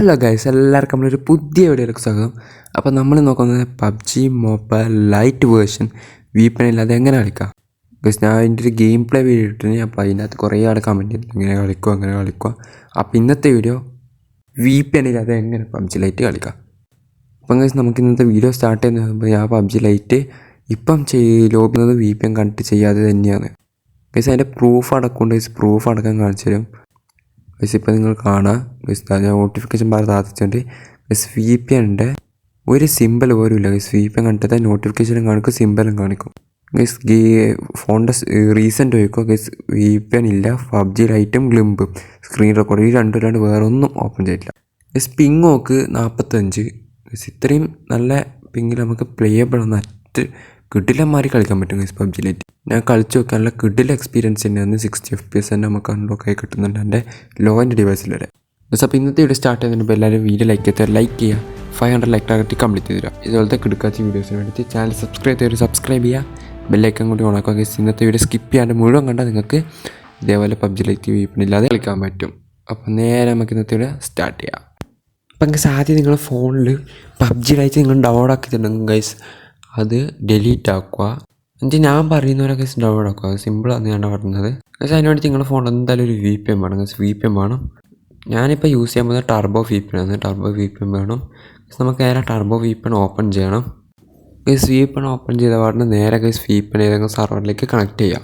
Hello guys എല്ലാവർക്കും നമ്മളൊരു പുതിയ വീഡിയോയിലേക്ക് സ്വാഗതം. അപ്പോൾ നമ്മൾ നോക്കുന്നത് പബ്ജി മൊബൈൽ ലൈറ്റ് വേർഷൻ വീപ്പനില്ലാതെ എങ്ങനെ കളിക്കാം? ഗൈസ് ഞാൻ അതിന്റെ ഒരു ഗെയിം പ്ലേ വീഡിയോ ഇട്ടിരുന്നു അപ്പോൾ അതിനകത്ത് കുറേ ആൾ കമന്റ് ചെയ്തു ഇങ്ങനെ കളിക്കുക അങ്ങനെ കളിക്കുക അപ്പോൾ ഇന്നത്തെ വീഡിയോ വീപ്പനില്ലാതെ എങ്ങനെ പബ്ജി ലൈറ്റ് കളിക്കാം? അപ്പം ഗൈസ് നമുക്ക് ഇന്നത്തെ വീഡിയോ സ്റ്റാർട്ട് ചെയ്യുന്നത് ഞാൻ പബ്ജി ലൈറ്റ് ഇപ്പം ചെയ് ലോബുന്നത് വി പി എൻ കണ്ടിട്ട് ചെയ്യാതെ തന്നെയാണ്. ഗൈസ് അതിന്റെ പ്രൂഫ് അടക്കമുണ്ട് ഗൈസ് പ്രൂഫ് അടക്കം കാണിച്ചു തരും. ഗൈസ് ഇപ്പോൾ നിങ്ങൾ കാണാം ഗൈസ് ഞാൻ നോട്ടിഫിക്കേഷൻ ബാർ താത്തിച്ചുണ്ട് ഗൈസ് വി പി എന്റെ ഒരു സിമ്പിൾ പോലും ഇല്ല. ഗൈസ് വി പി കണ്ടിട്ട് നോട്ടിഫിക്കേഷനും കാണിക്കും സിമ്പിളും കാണിക്കും. ഗൈസ് ഗീ ഫോണിന്റെ റീസെന്റ് ചോദിക്കുക ഗൈസ് വി പി എൻ ഇല്ല. പബ്ജി ലൈറ്റും ഗ്ലിമ്പും സ്ക്രീൻ റെക്കോർഡ് ഈ രണ്ടും രണ്ട് വേറെ ഒന്നും ഓപ്പൺ ചെയ്തില്ല ഗൈസ് പിങ് നോക്ക്. നാൽപ്പത്തഞ്ച് ഗൈസ് ഇത്രയും നല്ല പിങ്ങിൽ നമുക്ക് പ്ലേയബിൾ ഒന്ന് അറ്റ് കിഡിലന്മാരി കളിക്കാൻ പറ്റും ഗൈസ് പബ്ജി ലൈറ്റ് ഞാൻ കളിച്ച് നോക്കാൻ നല്ല കിഡിൽ എക്സ്പീരിയൻസ് തന്നെയാണ് സിക്സ്റ്റി എഫ് പി എസ് തന്നെ നമുക്ക് അൺലോക്ക് ആയി കിട്ടുന്നുണ്ട് എന്റെ ലോ എന്റെ ഡിവൈസിൽ വരെ ബസ് അപ്പോൾ ഇന്നത്തെ വീഡിയോ സ്റ്റാർട്ട് ചെയ്യുന്നതിന് എല്ലാവരും വീഡിയോ ലൈക്ക് ചെയ്താൽ ലൈക്ക് ചെയ്യുക. Five hundred like target complete ചെയ്ത് ഇതുപോലത്തെ കിടക്കാത്ത വീഡിയോസിന് വേണ്ടി ചാനൽ സബ്സ്ക്രൈബ് ചെയ്ത് സബ്സ്ക്രൈബ് ചെയ്യുക. ബെല്ലൈക്കൻ കൂടി ഓണാക്കുക ഗൈസ് ഇന്നത്തെ വീഡിയോ സ്കിപ്പ് ചെയ്യാണ്ട് മുഴുവൻ കണ്ടാൽ നിങ്ങൾക്ക് ഇതേപോലെ പബ്ജി ലൈറ്റ് വീപ്പിനില്ലാതെ കളിക്കാൻ പറ്റും. അപ്പോൾ നേരെ നമുക്ക് ഇന്നത്തെ വീഡിയോ സ്റ്റാർട്ട് ചെയ്യാം. അപ്പം ഗൈസ് ആദ്യം നിങ്ങൾ ഫോണിൽ പബ്ജി ലൈറ്റ് നിങ്ങൾ ഡൗൺലോഡ് ആക്കിയിട്ടുണ്ടെങ്കിൽ ഗൈസ് അത് ഡിലീറ്റ് ആക്കുക. എന്നിട്ട് ഞാൻ പറയുന്നവരൊക്കെ ഡൗൺലോഡ് ആക്കുക. സിമ്പിളാണ് ഞാൻ പറഞ്ഞത്. പക്ഷേ അതിന് വേണ്ടി നിങ്ങളുടെ ഫോൺ എന്തായാലും ഒരു വി പി എം വേണം. വി പി എം വേണം ഞാനിപ്പോൾ യൂസ് ചെയ്യാൻ പോകുന്നത് ടർബോ വി പി ആണ്. ടർബോ വി പി എം വേണം. നമുക്ക് നേരെ turbo V P N open ചെയ്യണം. Guys V P N open ചെയ്ത പാടിന് നേരെ ഗൈസ് വി പി എൻ ഏതെങ്കിലും സർവറിലേക്ക് കണക്ട് ചെയ്യുക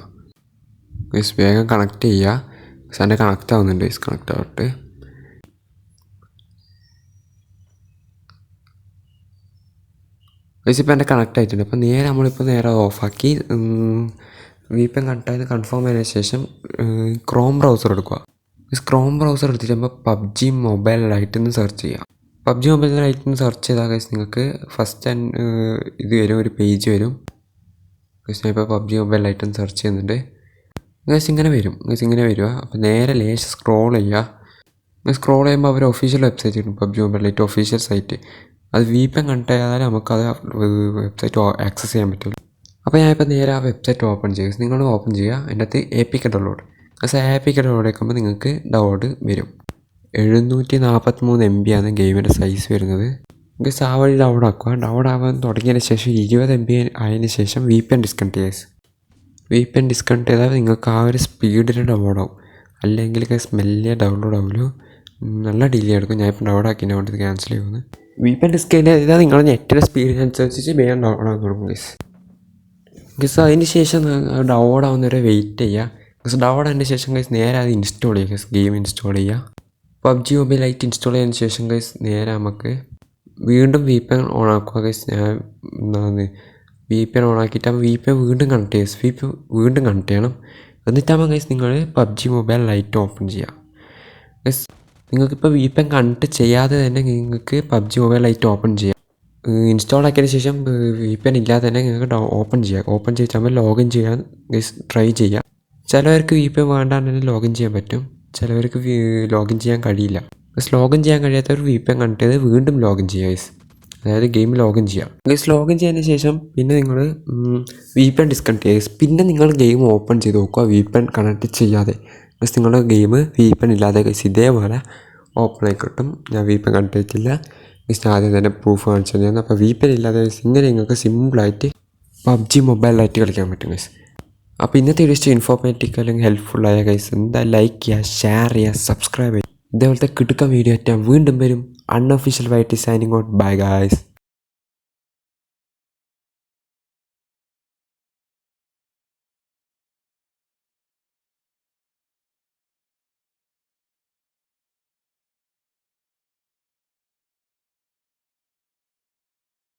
ഗൈസ് വേഗം കണക്ട് ചെയ്യുക ഗൈസ് എന്റെ കണക്റ്റ് ആവുന്നുണ്ട്. ഗൈസ് കണക്ട് ആവട്ടെ. ഗൈസ് ഇപ്പോൾ എന്റെ കണക്ട് ആയിട്ടുണ്ട്. അപ്പോൾ നേരെ നമ്മളിപ്പോൾ നേരെ ഓഫാക്കി വി പി കണക്ട് കണക്റ്റായത് കൺഫേം ചെയ്തതിന് ശേഷം ക്രോം ബ്രൗസർ എടുക്കുക മീൻസ് ക്രോം ബ്രൗസർ എടുത്തിട്ട് നമ്മൾ പബ്ജി മൊബൈൽ ലൈറ്റ് എന്ന് സെർച്ച് ചെയ്യുക പബ്ജി മൊബൈൽ ലൈറ്റ് എന്ന് സെർച്ച് ചെയ്താൽ കഴിഞ്ഞാൽ നിങ്ങൾക്ക് ഫസ്റ്റ് ഇത് വരും ഒരു പേജ് വരും. കഴിഞ്ഞാൽ ഞാൻ ഇപ്പോൾ പബ്ജി മൊബൈൽ ലൈറ്റ് നിന്ന് സെർച്ച് ചെയ്യുന്നുണ്ട്. ഗൈസ് ഇങ്ങനെ വരും. ഗൈസ് ഇങ്ങനെ വരിക അപ്പോൾ നേരെ ലേശം സ്ക്രോൾ ചെയ്യുക സ്ക്രോൾ ചെയ്യുമ്പോൾ അവർ ഒഫീഷ്യൽ വെബ്സൈറ്റ് കിട്ടും PUBG mobile lite official site അത് വി പി എൻ കണക്ട് നമുക്കത് വെബ്സൈറ്റ് ആക്സസ് ചെയ്യാൻ പറ്റുള്ളൂ അപ്പോൾ ഞാനിപ്പോൾ നേരെ ആ വെബ്സൈറ്റ് ഓപ്പൺ ചെയ്യും. നിങ്ങൾ ഓപ്പൺ ചെയ്യുക. എന്റെ അകത്ത് എ പി കെ ഡൗൺലോഡ് പക്ഷേ എ പി കെ ഡൗൺലോഡ് നിങ്ങൾക്ക് ഡൗൺലോഡ് വരും. എഴുന്നൂറ്റി നാൽപ്പത്തി മൂന്ന് എം ബി ആണ് ഗെയിമിന്റെ സൈസ് വരുന്നത്. നിങ്ങൾക്ക് ആ വഴി ഡൗൺലോഡ് ആക്കുക. ഡൗൺലോഡ് ആവാൻ തുടങ്ങിയതിന് ശേഷം ഇരുപത് എം ബി ആയതിന് ശേഷം വി പി എൻ ഡിസ്കണക്ട് ചെയ്യുക. വി പി എൻ ഡിസ്കണക്ട് ചെയ്താൽ നിങ്ങൾക്ക് ആ ഒരു സ്പീഡിൽ ഡൗൺലോഡ് ആവും. അല്ലെങ്കിൽ സ്മെല്ലേ ഡൗൺലോഡ് ആവുമല്ലോ. നല്ല ഡിലേ എടുക്കും ഞാൻ ഇപ്പോൾ ഡൗൺലോഡ് ആക്കി കൊണ്ട് ഇത് ക്യാൻസൽ ചെയ്യുന്നു വി പി എൻ ഡിസ്കണക്ട് ചെയ്താൽ നിങ്ങളുടെ നെറ്റിന്റെ സ്പീഡിനനുസരിച്ച് വേഗം ഡൗൺലോഡ് ആക്കി കൊടുക്കും ഗസ് ഗസ് അതിന് ശേഷം ഡൗൺലോഡ് ആവുന്നവരെ വെയിറ്റ് ചെയ്യുക ഗസ് ഡൗൺലോഡ് ആയതിന് ശേഷം ഗൈസ് നേരെ അത് ഇൻസ്റ്റാൾ ചെയ്യുക ഗസ് ഗെയിം ഇൻസ്റ്റാൾ ചെയ്യുക പബ്ജി മൊബൈൽ ലൈറ്റ് ഇൻസ്റ്റാൾ ചെയ്തതിന് ശേഷം ഗൈസ് നേരെ നമുക്ക് വീണ്ടും വി പി എൻ ഓൺ ആക്കുക ഗൈസ് ഞാൻ എന്താണ് വി പി എൻ ഓൺ ആക്കിയിട്ട് വി പി വീണ്ടും കണക്ട് ചെയ്യുക വി പി വീണ്ടും കണക്ട് ചെയ്യണം. എന്നിട്ടാകുമ്പോൾ ഗൈസ് നിങ്ങൾ പബ്ജി മൊബൈൽ ലൈറ്റ് ഓപ്പൺ ചെയ്യുക ഗൈസ് നിങ്ങൾക്കിപ്പോൾ വി പി കണ്ടിട്ട് ചെയ്യാതെ തന്നെ നിങ്ങൾക്ക് പബ്ജി മൊബൈൽ ലൈറ്റ് ഓപ്പൺ ചെയ്യാം. ഇൻസ്റ്റാൾ ആക്കിയതിന് ശേഷം വി പി എൻ ഇല്ലാതെ തന്നെ നിങ്ങൾക്ക് ഓപ്പൺ ചെയ്യാം. ഓപ്പൺ ചെയ്താൽ ലോഗിൻ ചെയ്യാൻ ട്രൈ ചെയ്യാം. ചിലവർക്ക് വി പി എൻ വേണ്ടാണ്ട് തന്നെ ലോഗിൻ ചെയ്യാൻ പറ്റും. ചിലവർക്ക് ലോഗിൻ ചെയ്യാൻ കഴിയില്ല. ഗസ് ലോഗിൻ ചെയ്യാൻ കഴിയാത്തവർ വി പി എൻ വീണ്ടും ലോഗിൻ ചെയ്യുക ഗൈസ് അതായത് ഗെയിം ലോഗിൻ ചെയ്യാം. ഗൈസ് ലോഗിൻ ചെയ്തതിന് ശേഷം പിന്നെ നിങ്ങൾ വി പി എൻ ഡിസ്കണക്ട് ചെയ്യുക പിന്നെ നിങ്ങൾ ഗെയിം ഓപ്പൺ ചെയ്ത് നോക്കുക. വി പി എൻ കണക്ട് ചെയ്യാതെ. ഗസ് നിങ്ങളുടെ ഗെയിം വീപ്പൻ ഇല്ലാതെ ഗൈസ് ഇതേപോലെ ഓപ്പൺ ആയി കിട്ടും ഞാൻ വീപ്പൻ കണ്ടിട്ടില്ല. ഗൈസ് ഞാൻ ആദ്യം തന്നെ പ്രൂഫ് കാണിച്ചു തന്നെയാണ്. അപ്പോൾ വീപ്പൻ ഇല്ലാതെ ഗൈസ് ഇങ്ങനെ നിങ്ങൾക്ക് സിമ്പിളായിട്ട് പബ്ജി മൊബൈലായിട്ട് കളിക്കാൻ പറ്റും ഗൈസ് അപ്പോൾ ഇന്നത്തെ ഒരു വീഡിയോ ഇൻഫോർമേറ്റീവ് അല്ലെങ്കിൽ ഹെൽപ്ഫുള്ളായ ഗൈസ് എന്താ ലൈക്ക് ചെയ്യുക ഷെയർ ചെയ്യുക സബ്സ്ക്രൈബ് ചെയ്യുക. ഇതേപോലത്തെ കിടുക്ക വീഡിയോ ഞാൻ വീണ്ടും വരും. Unofficial white signing out bye guys